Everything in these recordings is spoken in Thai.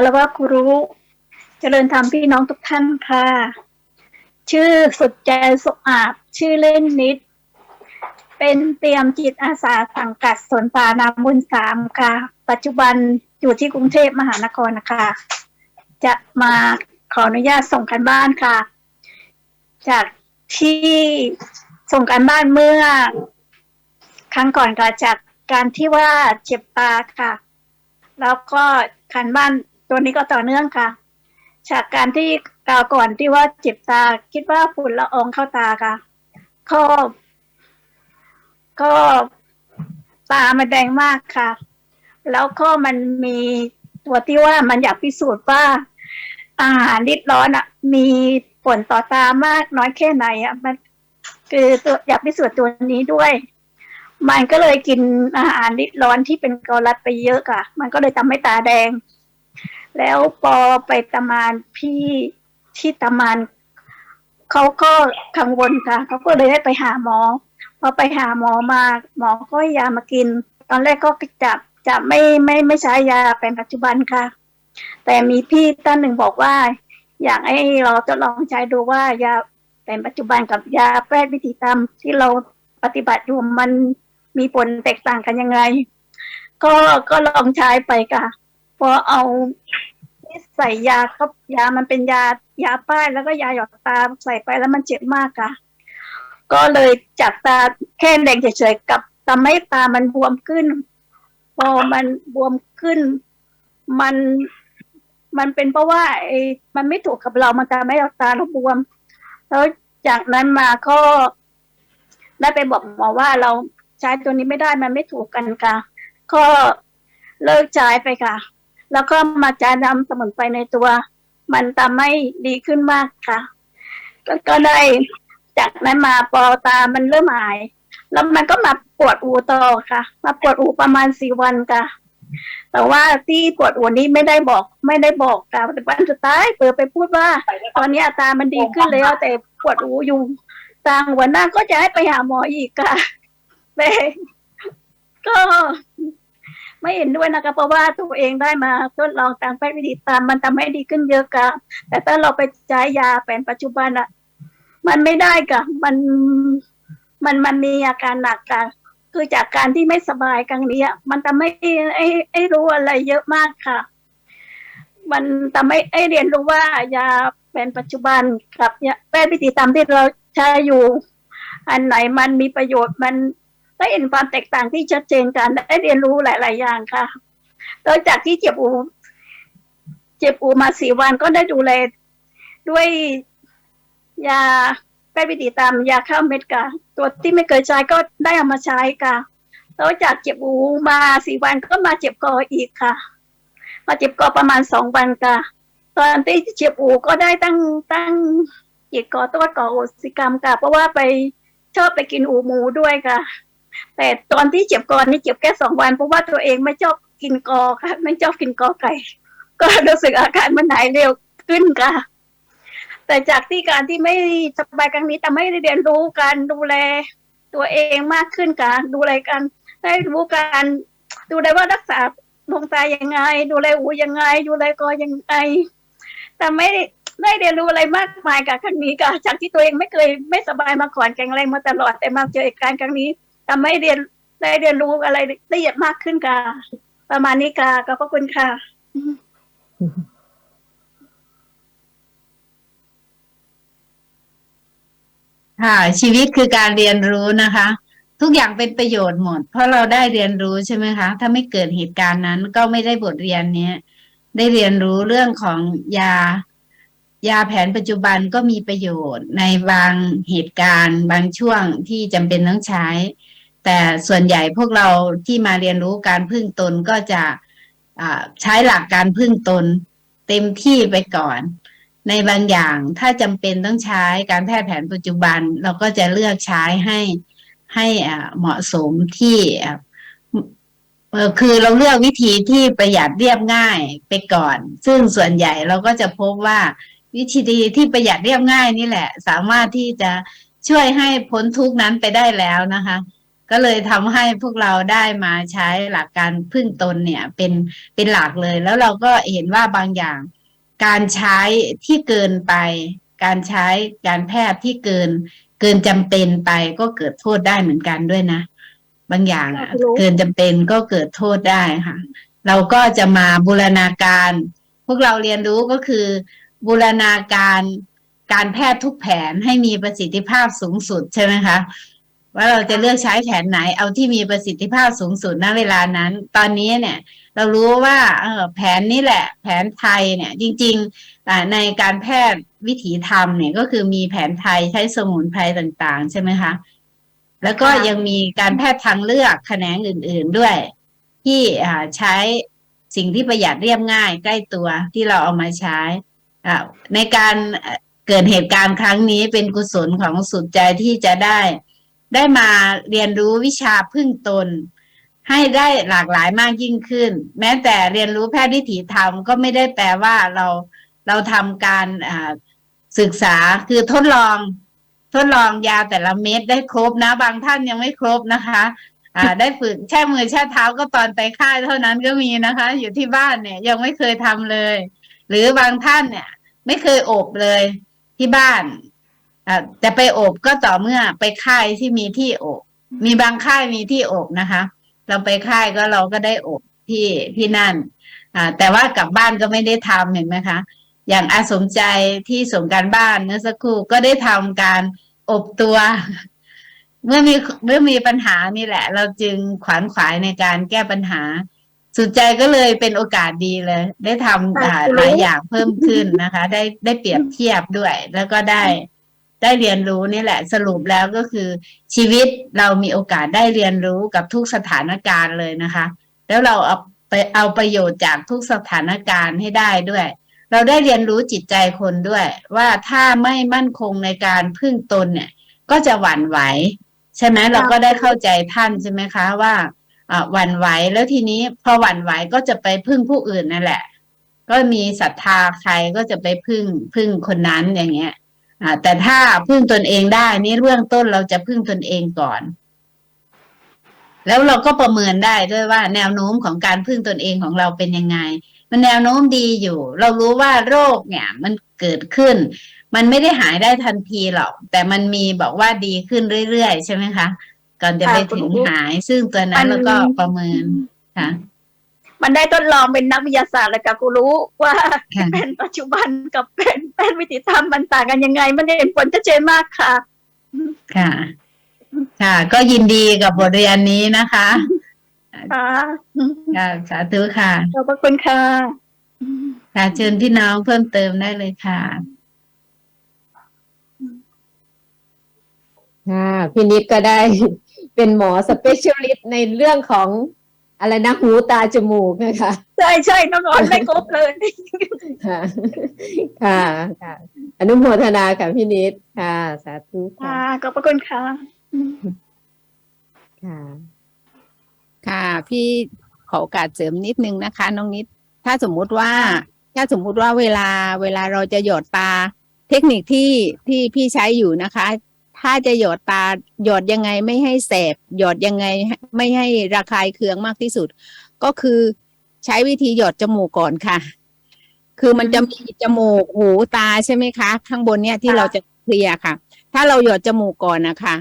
กัลวะครูรู้เจริญธรรมพี่น้องทุกท่านค่ะ ชื่อสุดใจสุอาบชื่อเล่นนิด เป็นเตรียมจิตอาสาสังกัดสวนป่านาบุญสามค่ะ ปัจจุบันอยู่ที่กรุงเทพมหานครนะคะ จะมาขออนุญาตส่งกันบ้านค่ะ จากที่ส่งกันบ้านเมื่อ ครั้งก่อนค่ะจากการที่ว่าเจ็บตาค่ะ แล้วก็คันบ้าน ตัวนี้ก็ต่อเนื่องค่ะ จากการที่กล่าวก่อนที่ว่าเจ็บตา คิดว่าฝุ่นละอองเข้าตาค่ะ ก็ก็ตามันแดงมากค่ะ แล้วก็มันมีตัวที่ว่ามันอยากพิสูจน์ว่า อาหารริดร้อนอะ มีผลต่อตามากน้อยแค่ไหนอะมันคือตัวอยากพิสูจน์ตัวนี้ด้วย มันก็เลยกินอาหารริดร้อนที่เป็นกอรัดไปเยอะค่ะ มันก็เลยทำให้ตาแดง แล้วพอไปตามานพี่ที่ตามานเขาก็กังวลค่ะเขาก็เลยให้ไปหาหมอพอไปหาหมอมาหมอก็ยามากิน ตอนแรกก็จะจะไม่ไม่ไม่ใช้ยาเป็นปัจจุบันค่ะ แต่มีพี่ท่านหนึ่งบอกว่า อยากให้เราทดลองใช้ดูว่ายาเป็นปัจจุบันกับยาแพทย์วิธีตามที่เราปฏิบัติอยู่มันมีผลแตกต่างกันยังไง ก็ก็ลองใช้ไปค่ะ พอเอาใส่ยาเข้ายามันเป็นยายาป้ายแล้วก็ยาหยอดตาใส่ไปแล้วมันเจ็บมากค่ะ ก็เลยจากตาแค่แดงเฉยๆกับทำให้ตามันบวมขึ้น พอมันบวมขึ้น มันมันเป็นเพราะว่าไอ้มันไม่ถูกกับเรามันทำให้เราตาเราบวม แล้วจากนั้นมาก็ได้ไปบอกหมอว่าเราใช้ตัวนี้ไม่ได้มันไม่ถูกกันค่ะ ก็เลิกใช้ไปค่ะ แล้วก็มาจานำสมุนไพรในตัว มันทำให้ดีขึ้นมากค่ะก็ก็ได้จากนั้นมาปอตามันเริ่มหาย แล้วมันก็มาปวดอูต่อค่ะ มาปวดอูประมาณสี่วันค่ะ แต่ว่าที่ปวดอูนี้ไม่ได้บอก ไม่ได้บอกค่ะแต่วันสุดท้ายเปิดไปพูดว่า ตอนนี้อาตามันดีขึ้นแล้วแต่ปวดอูอยู่ทางหัวหน้าก็จะให้ไปหาหมออีกค่ะแต่ก็ ไม่เห็นด้วยนะคะเพราะว่าตัวเองได้มาทดลองตามแพทย์วิธีตามมันทำให้ดีขึ้นเยอะค่ะ แต่ถ้าเราไปใช้ยาแผนปัจจุบันอะมันไม่ได้ค่ะ มันมันมันมีอาการหนักค่ะคือจากการที่ไม่สบายครั้งนี้อะมันทำให้ไอ้ไอ้รู้อะไรเยอะมากค่ะ มันทำให้ไอ้เรียนรู้ว่ายาแผนปัจจุบันกับแพทย์วิธีตามที่เราใช้อยู่ อันไหนมันมีประโยชน์มัน ได้เห็นความแตกต่างที่ชัดเจนกันได้เรียนรู้หลาย ๆ อย่างค่ะโดยจากที่เจ็บอูเจ็บอูมาสี่วันก็ได้ดูแลด้วยยาแพทย์วิธีตามยาข้าวเม็ดค่ะตัวที่ไม่เคยใช้ก็ได้เอามาใช้ค่ะแล้วจากเจ็บอูมาสี่วันก็มาเจ็บคออีกค่ะ มาเจ็บคอประมาณสองวันค่ะ ตอนที่เจ็บอูก็ได้ตั้งตั้งจิตก่อตัวก่อโหสิกรรมค่ะ เพราะว่าไปชอบไปกินอูหมูด้วยค่ะ แต่ตอนที่เจ็บกอนี่เจ็บแค่สองวันเพราะว่าตัวเองไม่ชอบกินกอค่ะ ไม่ชอบกินกอไก่ ก็รู้สึกอาการมันหายเร็วขึ้นค่ะ แต่จากที่การที่ไม่สบายครั้งนี้ทำให้ได้เรียนรู้การดูแลตัวเองมากขึ้นค่ะดูแลกันได้รู้การดูแลว่ารักษาดวงตายังไง ดูแลหูยังไง ดูแลกอยังไง แต่ไม่ได้เรียนรู้อะไรมากมายกับครั้งนี้ค่ะจากที่ตัวเองไม่เคยไม่สบายมาก่อนแข็งแรงมาตลอดแต่มาเจอเหตุการณ์ครั้งนี้ ทำให้เรียนได้เรียนรู้อะไรละเอียดมากขึ้นค่ะประมาณนี้ค่ะขอบพระคุณค่ะ ค่ะ ชีวิตคือการเรียนรู้นะคะ ทุกอย่างเป็นประโยชน์หมด เพราะเราได้เรียนรู้ใช่ไหมคะ ถ้าไม่เกิดเหตุการณ์นั้น ก็ไม่ได้บทเรียนเนี้ย ได้เรียนรู้เรื่องของยายาแผนปัจจุบันก็มีประโยชน์ในบางเหตุการณ์ บางช่วงที่จำเป็นต้องใช้ แต่ส่วนใหญ่พวกเราที่มาเรียนรู้การพึ่งตนก็จะใช้หลักการพึ่งตน เต็มที่ไปก่อน ในบางอย่างถ้าจำเป็นต้องใช้การแพทย์แผนปัจจุบัน เราก็จะเลือกใช้ให้ให้อเหมาะสมที่คือเราเลือกวิธีที่ประหยัดเรียบง่ายไปก่อน ซึ่งส่วนใหญ่เราก็จะพบว่าวิธีดีที่ประหยัดเรียบง่ายนี่แหละ สามารถที่จะช่วยให้พ้นทุกนั้นไปได้แล้วนะคะ ก็เลยทำให้พวกเราได้มาใช้หลักการพึ่งตนเนี่ยเป็นเป็นหลักเลย แล้วเราก็เห็นว่าบางอย่าง การใช้ที่เกินไป การใช้การแพทย์ที่เกิน เกินจำเป็นไปก็เกิดโทษได้เหมือนกันด้วยนะ บางอย่างอะค่ะคุณรู้เกินจำเป็นก็เกิดโทษได้ค่ะ เราก็จะมาบูรณาการ พวกเราเรียนรู้ก็คือ บูรณาการการแพทย์ทุกแผนให้มีประสิทธิภาพสูงสุดใช่ไหมคะ ว่าเราจะเลือกใช้แผนไหนเอาที่มีประสิทธิภาพสูงสุดณเวลานั้น ตอนนี้เนี่ย เรารู้ว่าเออแผนนี้แหละ แผนไทยเนี่ย จริงๆในการแพทย์วิถีธรรมเนี่ยก็คือมีแผนไทยใช้สมุนไพรต่างๆ ใช่ไหมคะ แล้วก็ยังมีการแพทย์ทางเลือกแขนงอื่น ๆด้วย ที่ใช้สิ่งที่ประหยัดเรียบง่าย ใกล้ตัวที่เราเอามาใช้ในการเกิดเหตุการณ์ครั้งนี้เป็นกุศลของสุดใจที่จะได้ ได้มาเรียนรู้วิชาพึ่งตน ให้ได้หลากหลายมากยิ่งขึ้น แม้แต่เรียนรู้แพทย์วิถีธรรมก็ไม่ได้แปลว่าเราเราทำการศึกษาคือทดลองทดลองยาแต่ละเม็ดได้ครบนะ บางท่านยังไม่ครบนะคะอ่าได้ฝึกแช่มือแช่เท้าก็ตอนไปค่ายเท่านั้นก็มีนะคะ อยู่ที่บ้านเนี่ยยังไม่เคยทำเลย หรือบางท่านเนี่ย ไม่เคยอบเลยที่บ้าน อ่าจะไปอบก็ต่อเมื่อไปค่ายที่มีที่อบ มีบางค่ายมีที่อบนะคะ เราไปค่ายก็เราก็ได้อบที่ที่นั่น อ่า แต่ว่ากลับบ้านก็ไม่ได้ทำเห็นไหมคะ อย่างอาสมใจที่ส่งการบ้านเมื่อสักครู่ก็ได้ทำการอบตัว เมื่อมีเมื่อมีปัญหานี่แหละ เราจึงขวานขวายในการแก้ปัญหา สุดใจก็เลยเป็นโอกาสดีเลย ได้ทำอ่าหลายอย่างเพิ่มขึ้นนะคะ ได้ได้เปรียบเทียบด้วย แล้วก็ได้ ได้เรียนรู้นี่แหละ สรุปแล้วก็คือ ชีวิตเรามีโอกาสได้เรียนรู้กับทุกสถานการณ์เลยนะคะ แล้วเราเอาไปเอาประโยชน์จากทุกสถานการณ์ให้ได้ด้วย เราได้เรียนรู้จิตใจคนด้วย ว่าถ้าไม่มั่นคงในการพึ่งตนเนี่ย ก็จะหวั่นไหว ใช่ไหมเราก็ได้เข้าใจท่านใช่ไหมคะว่าอ่าหวั่นไหวแล้วทีนี้พอหวั่นไหวก็จะไปพึ่งผู้อื่นนั่นแหละ ก็มีศรัทธาใครก็จะไปพึ่งพึ่งคนนั้นอย่างเงี้ยอ่า แต่ถ้าพึ่งตนเองได้นี่เรื่องต้นเราจะพึ่งตนเองก่อน แล้วเราก็ประเมินได้ด้วยว่า แนวโน้มของการพึ่งตนเองของเราเป็นยังไง มันแนวโน้มดีอยู่ เรารู้ว่าโรคเนี่ย มันเกิดขึ้น มันไม่ได้หายได้ทันทีหรอก แต่มันมีบอกว่าดีขึ้นเรื่อยๆ ใช่ไหมคะก่อนจะไปถึงหาย ซึ่งตัวนั้นเราก็ประเมินค่ะมันได้ทดลองเป็นนักวิทยาศาสตร์แล้วกับกูรู้ว่าค่ะเป็นปัจจุบันกับเป็นเป็นวิถีธรรมมันต่างกันยังไง มันเห็นผลชัดเจนมากค่ะ ค่ะ ค่ะ ก็ยินดีกับบทเรียนนี้นะคะค่ะค่ะสาธุค่ะ ขอบพระคุณค่ะ ค่ะเชิญพี่น้องเพิ่มเติมได้เลยค่ะ ค่ะพี่นิดก็ได้เป็นหมอสเปเชียลิสต์ในเรื่องของ อะไรนะหูตาจมูกนะคะใช่ใช่น้องออนไม่ครบเลยค่ะค่ะค่ะ อนุโมทนาค่ะพี่นิดค่ะ สาธุค่ะค่ะขอบพระคุณค่ะ ค่ะ ค่ะ พี่ขอโอกาสเสริมนิดนึงนะคะ น้องนิด ถ้าสมมุติว่า ถ้าสมมุติว่าเวลาเวลาเราจะหยอดตา เทคนิคที่ที่พี่ใช้อยู่นะคะ ถ้าจะหยอดตาหยอดยังไงไม่ให้แสบหยอดยังไงไม่ให้ระคายเคืองมากที่สุด ก็คือใช้วิธีหยอดจมูกก่อนค่ะ คือมันจะมีจมูกหูตาใช่ไหมคะ ข้างบนเนี่ยที่ค่ะเราจะเคลียร์ค่ะ ถ้าเราหยอดจมูกก่อนนะคะ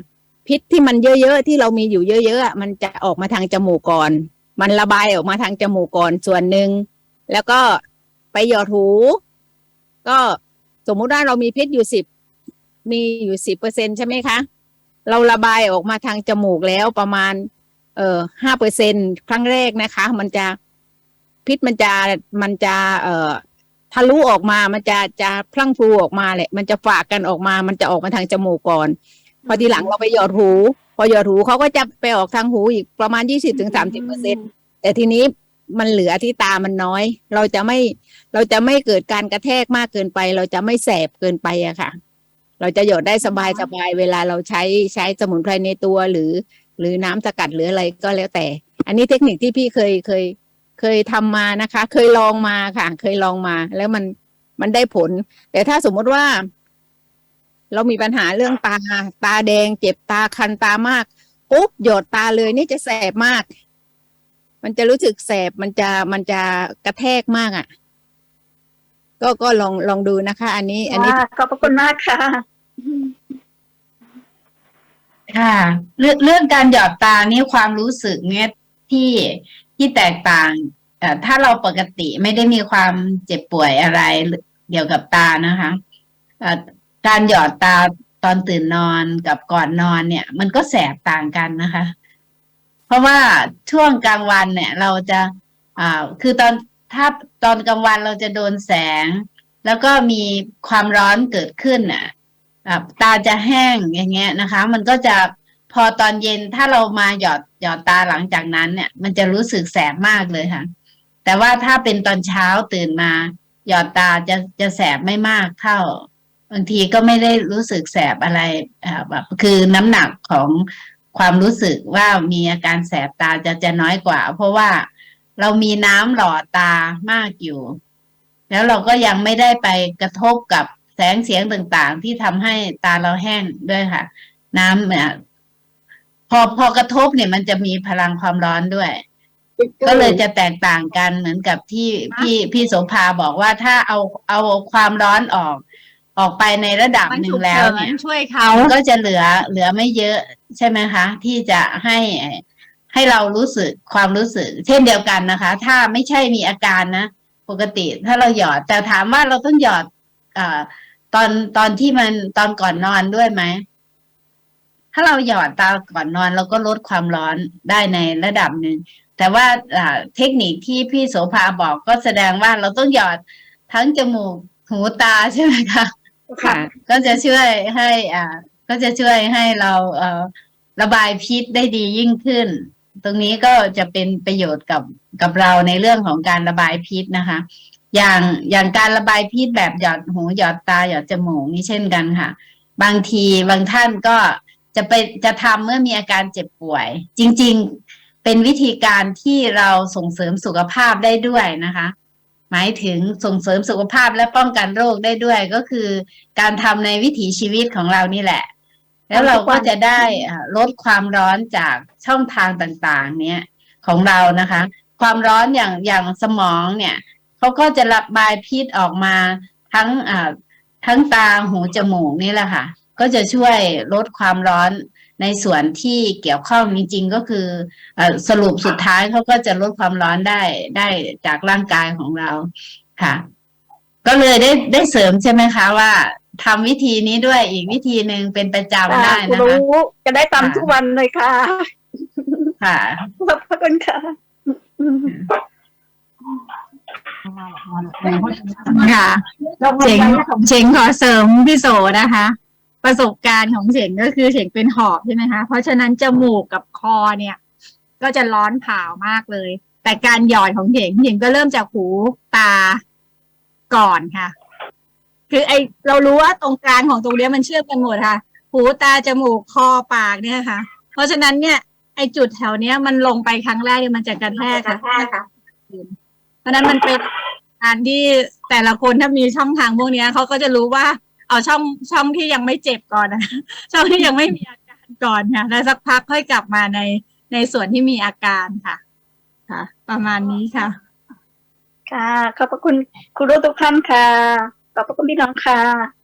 พิษที่มันเยอะๆที่เรามีอยู่เยอะๆอะมันจะออกมาทางจมูกก่อน มันระบายออกมาทางจมูกก่อนส่วนหนึ่งแล้วก็ไปหยอดหู ก็สมมุติว่าเรามีพิษอยู่สิบ มีอยู่สิบเปอร์เซ็นใช่ไหมคะ เราระบายออกมาทางจมูกแล้วประมาณ เอ่อห้าเปอร์เซ็นครั้งแรกนะคะ มันจะพิษมันจะมันจะ เอ่อทะลุออกมา มันจะจะพลั่งพลูออกมาแหละ มันจะฝากกันออกมา มันจะออกมาทางจมูกก่อน พอทีหลังเราไปหยอดหู พอหยอดหูเขาก็จะไปออกทางหูอีกประมาณยี่สิบถึงสามสิบเปอร์เซ็นแต่ทีนี้มันเหลือที่ตามันน้อย เราจะไม่ เราจะไม่เกิดการกระแทกมากเกินไป เราจะไม่แสบเกินไปอะค่ะ เราจะหยอดได้สบายสบายเวลาเราใช้ใช้สมุนไพรในตัวหรือ หรือน้ำสกัดหรืออะไรก็แล้วแต่ อันนี้เทคนิคที่พี่เคยเคยเคยทำมานะคะ เคยลองมาค่ะ เคยลองมา แล้วมันมันได้ผล แต่ถ้าสมมติว่า เรามีปัญหาเรื่องตา ตาแดง เจ็บตาคันตามากปุ๊บหยดตาเลยนี่จะแสบมาก มันจะรู้สึกแสบมันจะมันจะกระแทกมากอะ ก็ก็ลองลองดูนะคะ อันนี้ อันนี้ค่ะขอบพระคุณมากค่ะ ค่ะ เรื่องเรื่องการหยอดตานี่ความรู้สึกเนี่ยที่ที่แตกต่างเอ่อถ้าเราปกติไม่ได้มีความเจ็บป่วยอะไรเกี่ยวกับตานะคะเอ่อการหยอดตาตอนตื่นนอนกับก่อนนอนเนี่ย มันก็แสบต่างกันนะคะ เพราะว่าช่วงกลางวันเนี่ย เราจะอ่าคือตอน ถ้าตอนกลางวันเราจะโดนแสง แล้วก็มีความร้อนเกิดขึ้นน่ะตาจะแห้งอย่างเงี้ยนะคะ มันก็จะพอตอนเย็นถ้าเรามาหยอดหยอดตาหลังจากนั้นเนี่ย มันจะรู้สึกแสบมากเลยค่ะ แต่ว่าถ้าเป็นตอนเช้าตื่นมา หยอดตาจะจะแสบไม่มากเท่าบางทีก็ไม่ได้รู้สึกแสบอะไรแบบคือน้ำหนักของความรู้สึกว่ามีอาการแสบตาจะจะน้อยกว่า เพราะว่า เรามีน้ำหล่อตามากอยู่ แล้วเราก็ยังไม่ได้ไปกระทบกับแสงเสียงต่างๆ ที่ทำให้ตาเราแห้งด้วยค่ะ น้ำเนี่ยพอพอกระทบเนี่ยมันจะมีพลังความร้อนด้วย ก็เลยจะแตกต่างกันเหมือนกับที่พี่พี่โสภาบอกว่าถ้าเอาเอาความร้อนออกออกไปในระดับหนึ่งแล้วเนี่ยช่วยเขามันก็จะเหลือเหลือไม่เยอะใช่ไหมคะ ที่จะให้ ให้เรารู้สึกความรู้สึก เช่นเดียวกันนะคะ ถ้าไม่ใช่มีอาการนะปกติถ้าเราหยอดแต่ถามว่าเราต้องหยอดเอ่อตอนตอนที่มันตอนก่อนนอนด้วยไหมถ้าเราหยอดตาก่อนนอนเราก็ลดความร้อนได้ในระดับหนึ่งแต่ว่าอ่าเทคนิคที่พี่โสภาบอกก็แสดงว่าเราต้องหยอดทั้งจมูกหูตาใช่ไหมคะค่ะ ก็จะช่วยให้อ่าก็จะช่วยให้เราเอ่อระบายพิษได้ดียิ่งขึ้น ตรงนี้ก็จะเป็นประโยชน์กับกับเราในเรื่องของการระบายพิษนะคะ อย่างอย่างการระบายพิษแบบหยอดหูหยอดตาหยอดจมูกนี่เช่นกันค่ะ บางทีบางท่านก็จะไปจะทำเมื่อมีอาการเจ็บป่วย จริง ๆ เป็นวิธีการที่เราส่งเสริมสุขภาพได้ด้วยนะคะ หมายถึงส่งเสริมสุขภาพและป้องกันโรคได้ด้วยก็คือ การทำในวิถีชีวิตของเรานี่แหละ แล้วเราก็จะได้อ่าลดความร้อนจากช่องทางต่างๆ เนี้ยของเรานะคะ ความร้อนอย่างอย่างสมองเนี่ยเขาก็จะระบายพิษออกมาทั้งอ่าทั้งตาหูจมูกนี่แหละค่ะ ก็จะช่วยลดความร้อนในส่วนที่เกี่ยวข้องจริงๆก็คือเออสรุปสุดท้ายเขาก็จะลดความร้อนได้ได้จากร่างกายของเราค่ะ ก็เลยได้ได้เสริมใช่ไหมคะว่าทำวิธีนี้ด้วยอีกวิธีหนึ่งเป็นประจำได้คุณนะคะรู้จะได้ค่ะทำทุกวันเลยค่ะ ค่ะขอบพระคุณค่ะอืมค่ะเฉงเฉงขอเสริมพี่โสนะคะ ประสบการณ์ของเฉงก็คือเฉงเป็นหอบใช่ไหมคะ เพราะฉะนั้นจมูกกับคอเนี่ย ก็จะร้อนเผามากเลย แต่การหยอดของเฉงเฉงก็เริ่มจากหูตา ก่อนค่ะ คือไอเรารู้ว่าตรงกลางของตรงเนี้ยมันเชื่อมกันหมดค่ะ หูตาจมูกคอปากเนี่ยค่ะ เพราะฉะนั้นเนี่ยไอจุดแถวเนี้ยมันลงไปครั้งแรกเนี่ยมันจะกระแทกค่ะเพราะฉะนั้นมันเป็นการที่แต่ละคนถ้ามีช่องทางพวกเนี้ยเขาก็จะรู้ว่าเอาช่องช่องที่ยังไม่เจ็บก่อนนะช่องที่ยังไม่มีอาการก่อนค่ะแล้วสักพักค่อยกลับมาในในส่วนที่มีอาการค่ะ ค่ะ ประมาณนี้ค่ะ ค่ะ ขอบพระคุณคุณรู้ทุกท่านค่ะ ขอบพระคุณพี่น้องค่ะ